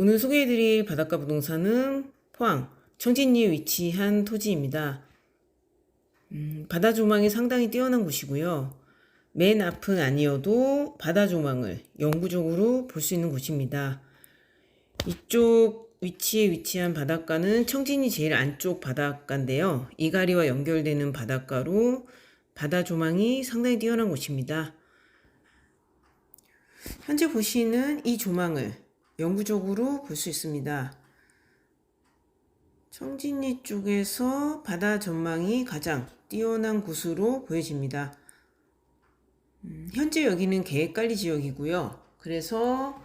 오늘 소개해드릴 바닷가 부동산은 포항 청진리에 위치한 토지입니다. 음, 바다 조망이 상당히 뛰어난 곳이고요. 맨 앞은 아니어도 바다 조망을 영구적으로 볼 수 있는 곳입니다. 이쪽 위치에 위치한 바닷가는 청진이 제일 안쪽 바닷가인데요. 이가리와 연결되는 바닷가로 바다 조망이 상당히 뛰어난 곳입니다. 현재 보시는 이 조망을 영구적으로 볼 수 있습니다. 청진리 쪽에서 바다 전망이 가장 뛰어난 곳으로 보여집니다. 음, 현재 여기는 계획관리 지역이고요. 그래서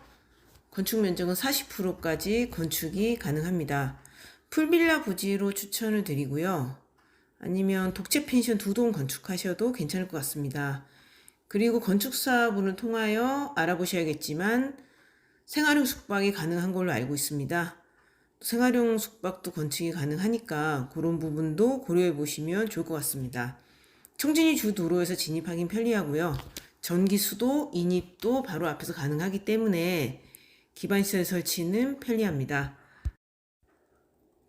건축 면적은 40%까지 건축이 가능합니다. 풀빌라 부지로 추천을 드리고요. 아니면 독채 펜션 두 동 건축하셔도 괜찮을 것 같습니다. 그리고 건축사분을 통하여 알아보셔야겠지만 생활용 숙박이 가능한 걸로 알고 있습니다. 생활용 숙박도 건축이 가능하니까 그런 부분도 고려해 보시면 좋을 것 같습니다. 청진이 주 도로에서 진입하긴 편리하고요. 전기 수도 인입도 바로 앞에서 가능하기 때문에 기반시설 설치는 편리합니다.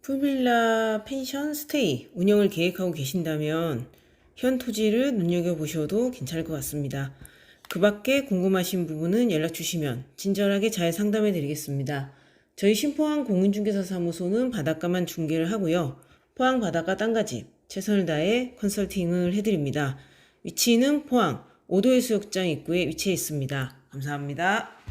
풀빌라 펜션 스테이 운영을 계획하고 계신다면 현 토지를 눈여겨보셔도 괜찮을 것 같습니다. 그 밖에 궁금하신 부분은 연락 주시면 친절하게 잘 상담해 드리겠습니다. 저희 신포항 공인중개사 사무소는 바닷가만 중개를 하고요. 포항 바닷가 땅가집 최선을 다해 컨설팅을 해드립니다. 위치는 포항 오도해 수욕장 입구에 위치해 있습니다. 감사합니다.